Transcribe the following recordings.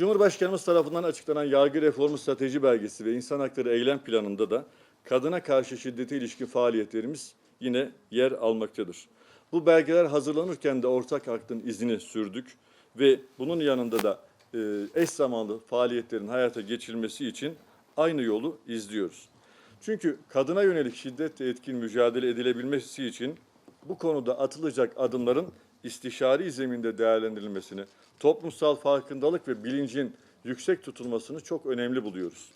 Cumhurbaşkanımız tarafından açıklanan yargı reformu strateji belgesi ve insan hakları eylem planında da kadına karşı şiddete ilişkin faaliyetlerimiz yine yer almaktadır. Bu belgeler hazırlanırken de ortak aklın izini sürdük ve bunun yanında da e, eş zamanlı faaliyetlerin hayata geçirilmesi için aynı yolu izliyoruz. Çünkü kadına yönelik şiddetle etkin mücadele edilebilmesi için bu konuda atılacak adımların istişari zeminde değerlendirilmesini, toplumsal farkındalık ve bilincin yüksek tutulmasını çok önemli buluyoruz.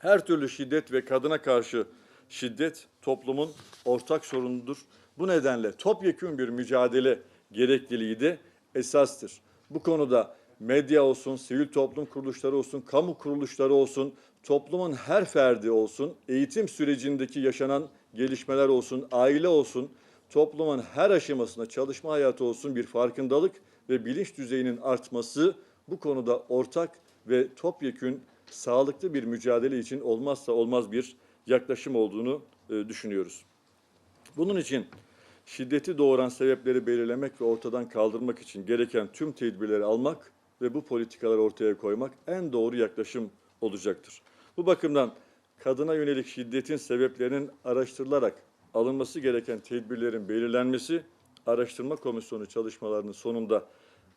Her türlü şiddet ve kadına karşı şiddet toplumun ortak sorunudur. Bu nedenle topyekün bir mücadele gerekliliği de esastır. Bu konuda medya olsun, sivil toplum kuruluşları olsun, kamu kuruluşları olsun, toplumun her ferdi olsun, eğitim sürecindeki yaşanan gelişmeler olsun, aile olsun, toplumun her aşamasında çalışma hayatı olsun bir farkındalık ve bilinç düzeyinin artması bu konuda ortak ve topyekün sağlıklı bir mücadele için olmazsa olmaz bir yaklaşım olduğunu e, düşünüyoruz. Bunun için şiddeti doğuran sebepleri belirlemek ve ortadan kaldırmak için gereken tüm tedbirleri almak ve bu politikaları ortaya koymak en doğru yaklaşım olacaktır. Bu bakımdan kadına yönelik şiddetin sebeplerinin araştırılarak alınması gereken tedbirlerin belirlenmesi araştırma komisyonu çalışmalarının sonunda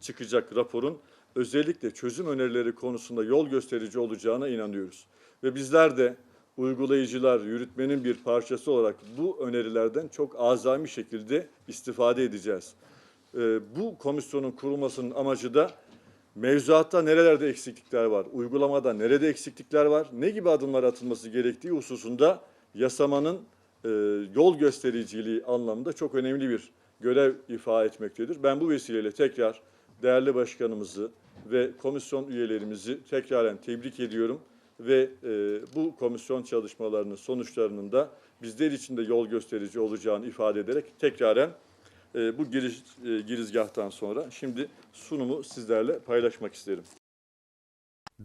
çıkacak raporun özellikle çözüm önerileri konusunda yol gösterici olacağına inanıyoruz. Ve bizler de uygulayıcılar, yürütmenin bir parçası olarak bu önerilerden çok azami şekilde istifade edeceğiz. Ee, bu komisyonun kurulmasının amacı da mevzuatta nerelerde eksiklikler var, uygulamada nerede eksiklikler var, ne gibi adımlar atılması gerektiği hususunda yasamanın e, yol göstericiliği anlamında çok önemli bir görev ifa etmektedir. Ben bu vesileyle tekrar değerli başkanımızı ve komisyon üyelerimizi tekraren tebrik ediyorum ve e, bu komisyon çalışmalarının sonuçlarının da bizler için de yol gösterici olacağını ifade ederek tekraren e, bu giriş, e, girizgahtan sonra şimdi sunumu sizlerle paylaşmak isterim.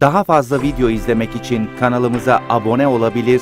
Daha fazla video izlemek için kanalımıza abone olabilir,